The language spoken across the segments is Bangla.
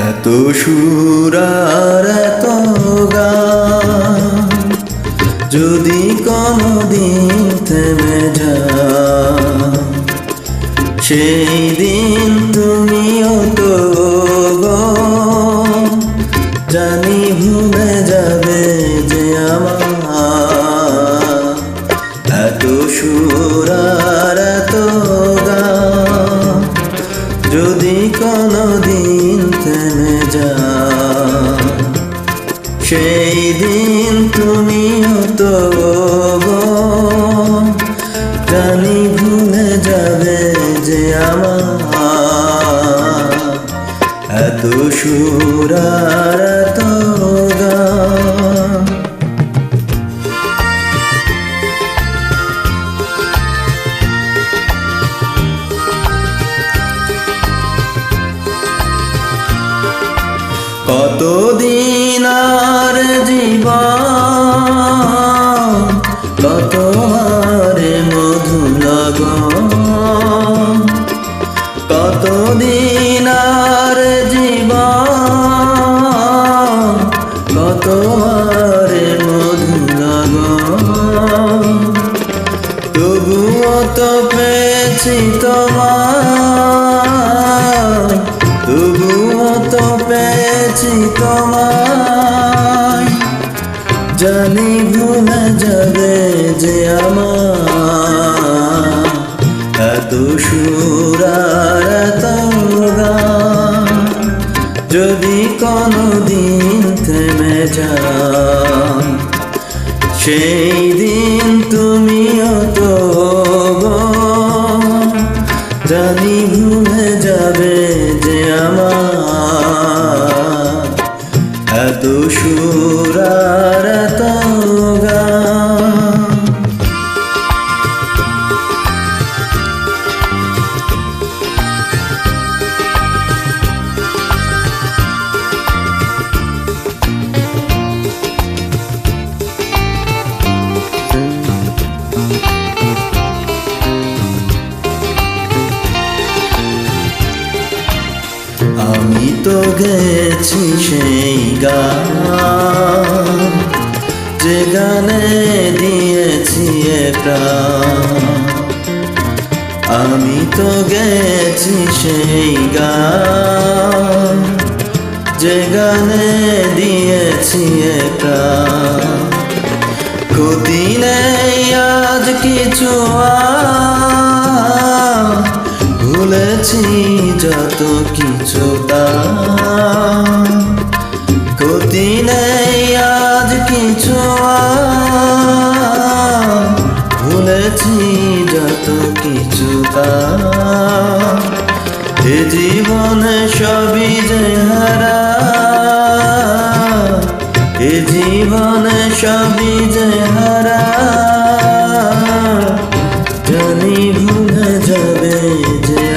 এত সুরার এত গান। যদি কোনদিন থেমে যা সেই দিন তুমিও তো জানি ভুলে যাবে যে আমার এত সুরার এত গান। যদি কোনদিন সুরার এত গান কতদিন আর জীবন কত আর মধু লগন। কতদিন তো পেয়েছি তোমার তবুও তো পেয়েছি তোমায়। জানি ভুলে যাবে যে আমার এত সুরার এত যদি কোনদিন থেমে যান, সেই দিন তুমিও জানি ভুলে যাবে যে আমার এত সুরার তো গেছি সেই গান। যে গানে দিয়েছি আমি তো গেছি সেই গান। যে গানে দিয়েছি প্রাণ। আজ কিছু ভুলেছি যত কিছু ক্ষতি নেই আজ কিছু ভুলেছি যত কিছু এ জীবনে সবই যে হারা। এ জীবনে সবই যে হারা। জানি ভুলে যাবে যে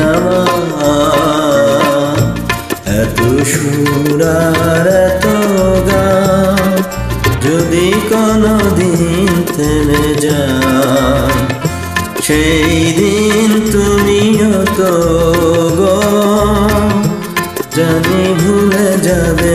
সুরার তো গান, যদি কোনো দিন থেমে যায়, সেই দিন তুমিও তো জানি ভুলে যাবে